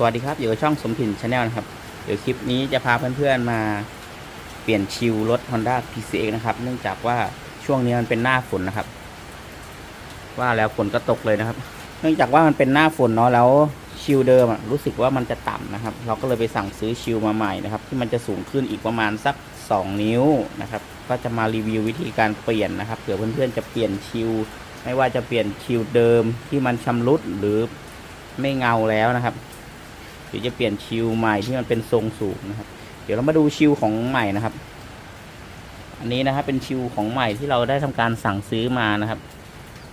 สวัสดีครับ อยู่กับช่องสมถิ่นชาแนลนะครับ เดี๋ยวคลิปนี้จะพาเพื่อนๆมาเปลี่ยนชิวรถ Honda PCX นะครับ เนื่องจากว่าช่วงนี้มันเป็นหน้าฝนนะครับ ว่าแล้วฝนก็ตกเลยนะครับ เนื่องจากว่ามันเป็นหน้าฝนเนาะแล้วชิวเดิมรู้สึกว่ามันจะต่ำนะครับ เราก็เลยไปสั่งซื้อชิวมาใหม่นะครับ ที่มันจะสูงขึ้นอีกประมาณสัก 2 นิ้วนะครับ ก็จะมารีวิววิธีการเปลี่ยนนะครับเผื่อเพื่อนๆจะเปลี่ยนชิวไม่ว่าจะเปลี่ยนชิวเดิมที่มันชำรุดหรือไม่เงาแล้วนะครับ หรือจะเปลี่ยนชิวใหม่ที่มันเป็นทรงสูงนะครับ เดี๋ยวเรามาดูชิวของใหม่นะครับ อันนี้นะครับเป็นชิวของใหม่ที่เราได้ทำการสั่งซื้อมานะครับ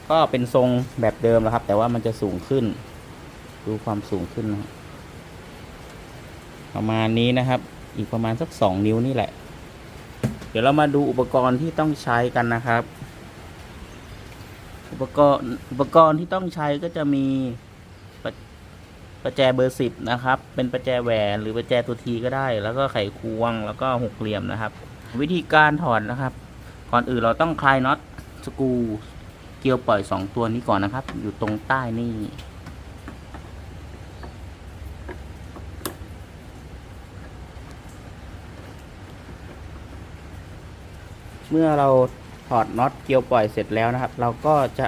ก็เป็นทรงแบบเดิมนะครับ แต่ว่ามันจะสูงขึ้น ดูความสูงขึ้นนะประมาณนี้นะครับ อีกประมาณสักสองนิ้วนี่แหละ เดี๋ยวเรามาดูอุปกรณ์ที่ต้องใช้กันนะครับ อุปกรณ์อุปกรณ์ที่ต้องใช้ก็จะมี ประแจเบอร์สิบนะครับ เป็นประแจแหวนหรือประแจตัวทีก็ได้ แล้วก็ไขควงแล้วก็หกเหลี่ยมนะครับ วิธีการถอดนะครับ ก่อนอื่นเราต้องคลายน็อตสกูเกลียวปล่อยสองตัวนี้ก่อนนะครับ อยู่ตรงใต้นี่เมื่อเราถอดน็อตเกลียวปล่อยเสร็จแล้วนะครับ เราก็จะ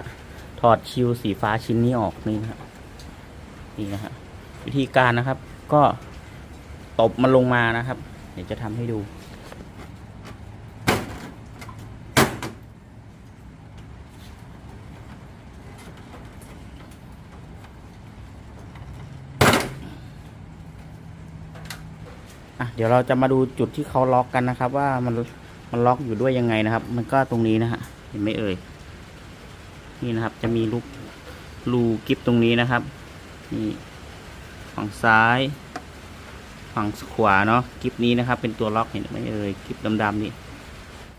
ถอดชิวสีฟ้าชิ้นนี้ออกนี่นะครับนี่นะฮะ วิธีการนะครับ ก็ตบมันลงมานะครับ เดี๋ยวจะทำให้ดูอะเดี๋ยวเราจะมาดูจุดที่เขาล็อกกันนะครับ ว่ามันมันล็อกอยู่ด้วยยังไงนะครับ มันก็ตรงนี้นะฮะเห็นไหมเอ่ยนี่นะครับ จะมีลูกรูกิฟตรงนี้นะครับนี่ ฝั่งซ้าย ฝั่งขวาเนาะกิฟนี้นะครับ เป็นตัวล็อกเห็นไหมเอ่ยกิฟดำๆนี่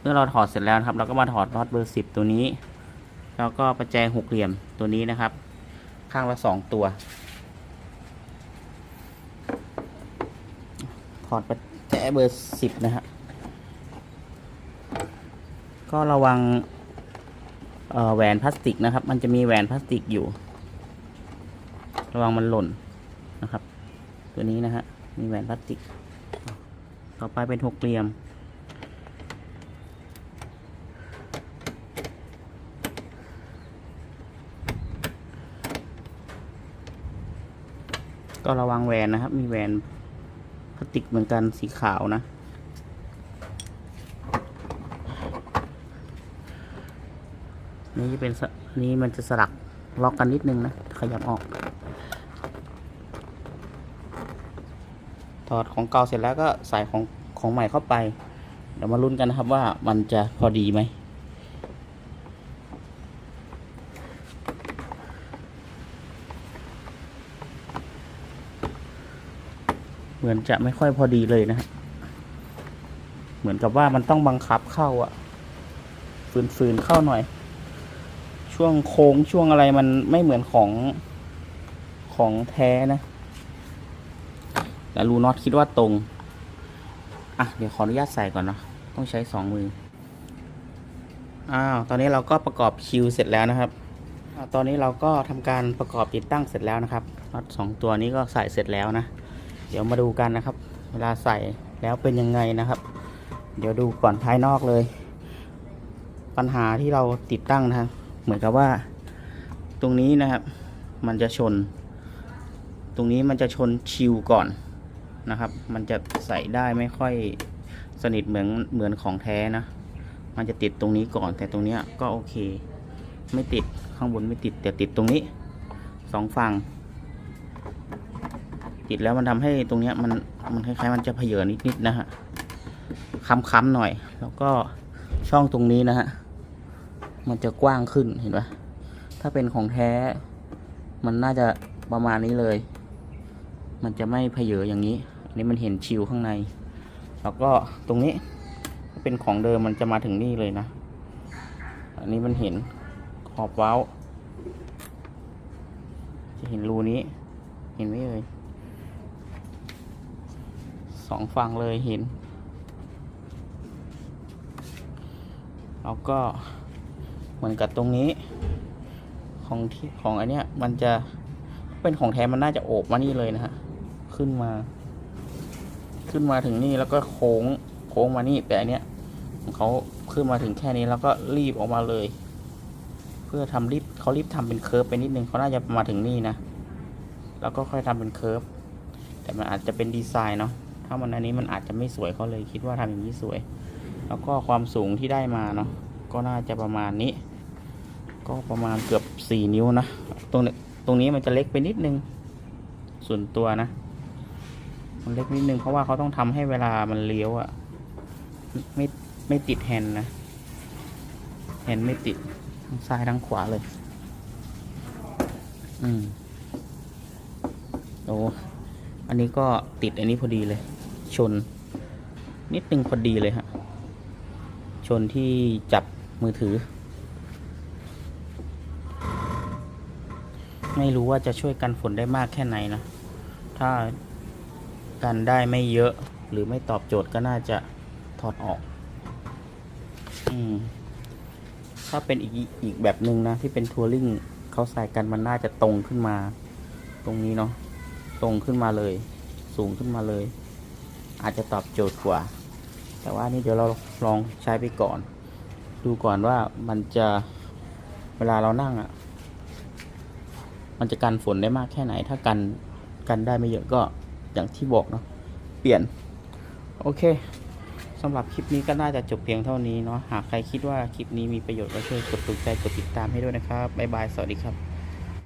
เมื่อเราถอดเสร็จแล้วนะครับ เราก็มาถอดน็อตเบอร์สิบตัวนี้ แล้วก็ประแจหกเหลี่ยมตัวนี้นะครับ ข้างละสองตัว ถอดประแจเบอร์สิบนะฮะก็ระวังแหวนพลาสติกนะครับ มันจะมีแหวนพลาสติกอยู่ ระวังมันหล่น ตัวนี้นะฮะ มีแหวนพลาสติก ต่อไปเป็นหกเหลี่ยม ก็ระวังแหวนนะครับ มีแหวนพลาสติกเหมือนกันสีขาวนะนี่จะเป็นนี่มันจะสลักล็อกกันนิดนึงนะ ขยับออก ถอดของเก่าเสร็จแล้วก็ใส่ของของใหม่เข้าไป เดี๋ยวมาลุ้นกันนะครับว่ามันจะพอดีไหมเหมือนจะไม่ค่อยพอดีเลยนะ เหมือนกับว่ามันต้องบังคับเข้าอะฝืนๆเข้าหน่อย ช่วงโค้งช่วงอะไรมันไม่เหมือนของของแท้นะ แต่รูน็อตคิดว่าตรง อะ เดี๋ยวขออนุญาตใส่ก่อนเนาะ ต้องใช้สองมือ อ้าว ตอนนี้เราก็ประกอบคิวเสร็จแล้วนะครับอตอนนี้เราก็ทำการประกอบติดตั้งเสร็จแล้วนะครับ น็อตสองตัวนี้ก็ใส่เสร็จแล้วนะ เดี๋ยวมาดูกันนะครับ เวลาใส่แล้วเป็นยังไงนะครับ เดี๋ยวดูก่อนภายนอกเลย ปัญหาที่เราติดตั้งนะครับ เหมือนกับว่า ตรงนี้นะครับ มันจะชน ตรงนี้มันจะชนชิวก่อน นะครับ มันจะใส่ได้ไม่ค่อยสนิทเหมือนเหมือนของแท้นะ มันจะติดตรงนี้ก่อนแต่ตรงเนี้ยก็โอเค ไม่ติดข้างบนไม่ติดแต่ติดตรงนี้สองฝั่งติดแล้วมันทำให้ตรงเนี้ยมันมันคล้ายๆมันจะเพเยอนิดๆนะฮะค้ำๆหน่อย แล้วก็ช่องตรงนี้นะฮะมันจะกว้างขึ้นเห็นปะถ้าเป็นของแท้ มันน่าจะประมาณนี้เลย มันจะไม่เพเยออย่างนี้ นี้มันเห็นชิวข้างใน แล้วก็ตรงนี้เป็นของเดิมมันจะมาถึงนี่เลยนะ อันนี้มันเห็นขอบเว้าจะเห็นรูนี้ เห็นไหมเอ่ยสองฝั่งเลยเห็น แล้วก็เหมือนกับตรงนี้ของที่ของอันเนี้ยมันจะเป็นของแท้มันน่าจะโอบมานี่เลยนะฮะ ขึ้นมา ขึ้นมาถึงนี่แล้วก็โค้งโค้งมานี่แต่อันเนี้ยของเขาขึ้นมาถึงแค่นี้แล้วก็รีบออกมาเลย เพื่อทำรีบเขารีบทำเป็นเคิร์ฟไปนิดนึงเขาน่าจะมาถึงนี่นะ แล้วก็ค่อยทำเป็นเคิร์ฟแต่มันอาจจะเป็นดีไซน์เนาะถ้ามันอันนี้มันอาจจะไม่สวยเขาเลยคิดว่าทำอย่างนี้สวย แล้วก็ความสูงที่ได้มาเนาะก็น่าจะประมาณนี้ ก็ประมาณเกือบสี่นิ้วนะตรงตรงนี้มันจะเล็กไปนิดนึงส่วนตัวนะ มันเล็กนิดนึงเพราะว่าเขาต้องทำให้เวลามันเลี้ยวอะไม่ไม่ติดแฮนด์นะแฮนด์ไม่ติดทั้งซ้ายทั้งขวาเลย อืมโอ้อันนี้ก็ติดอันนี้พอดีเลย ชน นิดนึงพอดีเลยฮะ ชนที่จับมือถือ ไม่รู้ว่าจะช่วยกันฝนได้มากแค่ไหนนะ ถ้า กันได้ไม่เยอะหรือไม่ตอบโจทย์ก็น่าจะถอดออก อืม ถ้าเป็นอีกอีกแบบหนึ่งนะ ที่เป็นทัวริงเขาใส่กันมันน่าจะตรงขึ้นมา ตรงนี้เนาะตรงขึ้นมาเลย สูงขึ้นมาเลย อาจจะตอบโจทย์กว่า แต่ว่านี่เดี๋ยวเราลองใช้ไปก่อน ดูก่อนว่ามันจะเวลาเรานั่งอะ่ะ มันจะกันฝนได้มากแค่ไหน ถ้ากันกันได้ไม่เยอะก็ อย่างที่บอกเนาะเปลี่ยน โอเคสำหรับคลิปนี้ก็น่าจะจบเพียงเท่านี้เนาะหากใครคิดว่าคลิปนี้มีประโยชน์ก็ช่วยกดถูกใจกดติดตามให้ด้วยนะครับบ๊ายบายสวัสดีครับ